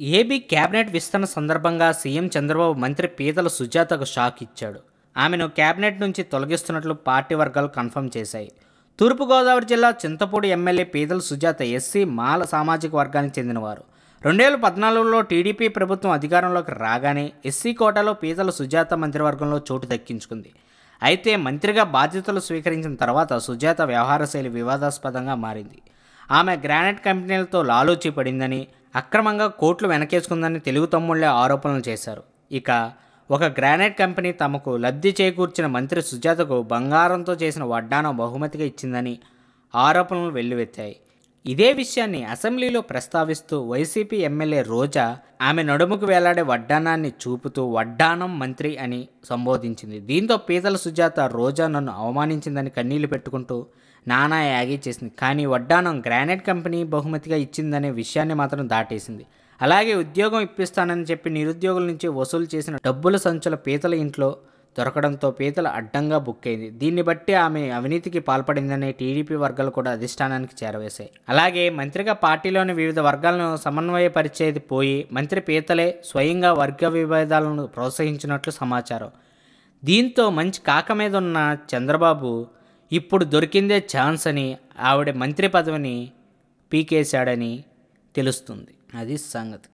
AB cabinet విస్తరణ సందర్భంగా CM Chandrababu మంత్రి పీతల సుజాతకు షాక్ ఇచ్చాడు. ఆమెను కేబినెట్ నుంచి తొలగిస్తున్నట్లు పార్టీ వర్గాలు కన్ఫర్మ్ చేశాయి. తూర్పుగోదావరి జిల్లా చింతపూడి ఎమ్మెల్యే పీతల సుజాత ఎస్సీ మాల సామాజిక వర్గానికి చెందినవారు. రెండు వేల పద్నాలుగులో టీడీపీ ప్రభుత్వం అధికారంలోకి రాగానే ఎస్సీ కోటాలో పీతల సుజాత మంత్రివర్గంలో చోటు దక్కించుకుంది. అయితే మంత్రిగా బాధ్యతలు స్వీకరించిన తర్వాత సుజాత వ్యవహార శైలి వివాదాస్పదంగా మారింది. ఆమె గ్రానైట్ కంపెనీలతో లాలూచి పడిందని అక్రమంగా కోట్లు వెనకేసుకుందని తెలుగు తమ్ముళ్ళే ఆరోపణలు చేశారు. ఇక ఒక గ్రానైట్ కంపెనీ తమకు లబ్ధి చేకూర్చిన మంత్రి సుజాతకు బంగారంతో చేసిన వడ్డానం బహుమతిగా ఇచ్చిందని ఆరోపణలు వెల్లువెత్తాయి. ఇదే విషయాన్ని అసెంబ్లీలో ప్రస్తావిస్తూ వైసీపీ ఎమ్మెల్యే రోజా ఆమె నడుముకు వేలాడే వడ్డానాన్ని చూపుతూ వడ్డానం మంత్రి అని సంబోధించింది. దీంతో పీతల సుజాత రోజా నన్ను అవమానించిందని కన్నీళ్ళు పెట్టుకుంటూ నానా యాగి చేసింది. కానీ వడ్డానం గ్రానైట్ కంపెనీ బహుమతిగా ఇచ్చిందనే విషయాన్ని మాత్రం దాటేసింది. అలాగే ఉద్యోగం ఇప్పిస్తానని చెప్పి నిరుద్యోగుల నుంచి వసూలు చేసిన డబ్బుల సంచుల పీతల ఇంట్లో దొరకడంతో పీతల అడ్డంగా బుక్ అయింది. దీన్ని బట్టి ఆమె అవినీతికి పాల్పడిందని టీడీపీ వర్గాలు కూడా అధిష్టానానికి చేరవేశాయి. అలాగే మంత్రిగా పార్టీలోని వివిధ వర్గాలను సమన్వయపరిచేది పోయి మంత్రి పీతలే స్వయంగా వర్గ విభేదాలను ప్రోత్సహించినట్లు సమాచారం. దీంతో మంచి కాక మీద ఉన్న చంద్రబాబు ఇప్పుడు దొరికిందే ఛాన్స్ అని ఆవిడ మంత్రి పదవిని పీకేశాడని తెలుస్తుంది. అది సంగతి.